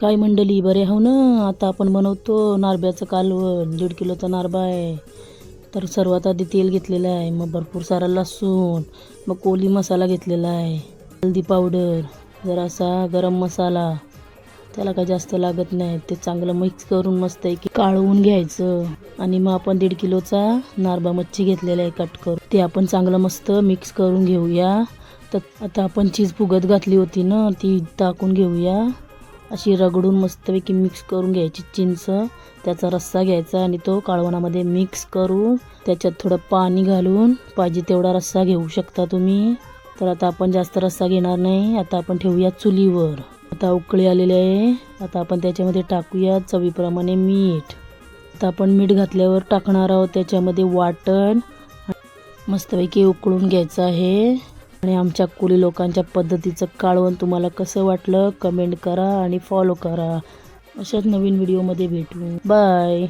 काय मंडळी बरे हो ना? आता आपण बनवतो नारब्याचं कालवण दीड किलोचा नारबा आहे. तर सर्वात आधी तेल घेतलेलं आहे मग भरपूर सारा लसूण मग कोली मसाला घेतलेला आहे हल्दी पावडर जरासा गरम मसाला. त्याला काय जास्त लागत नाही ते चांगलं मिक्स करून मस्त आहे की काळवून घ्यायचं. आणि मग आपण दीड किलोचा नारबा मच्छी घेतलेला आहे कट करून. ते आपण चांगलं मस्त मिक्स करून घेऊया. तर आता आपण चीज फुगत घातली होती ना ती टाकून घेऊया. अशी रगडून मस्तपैकी मिक्स करून घ्यायची चिंच त्याचा रस्सा घ्यायचा आणि तो काळवणामध्ये मिक्स करून त्याच्यात थोडं पाणी घालून पाहिजे तेवढा रस्सा घेऊ शकता तुम्ही. तर आता आपण जास्त रस्सा घेणार नाही. आता आपण ठेवूया चुलीवर. आता उकळी आलेली आहे. आता आपण त्याच्यामध्ये टाकूया चवीप्रमाणे मीठ. आता आपण मीठ घातल्यावर टाकणार आहोत त्याच्यामध्ये वाटण. मस्तपैकी उकळून घ्यायचं आहे. आणि आमच्या कोळी लोकांच्या पद्धतीचं काळवण तुम्हाला कसं वाटलं कमेंट करा आणि फॉलो करा. अशाच नवीन व्हिडिओमध्ये भेटू. बाय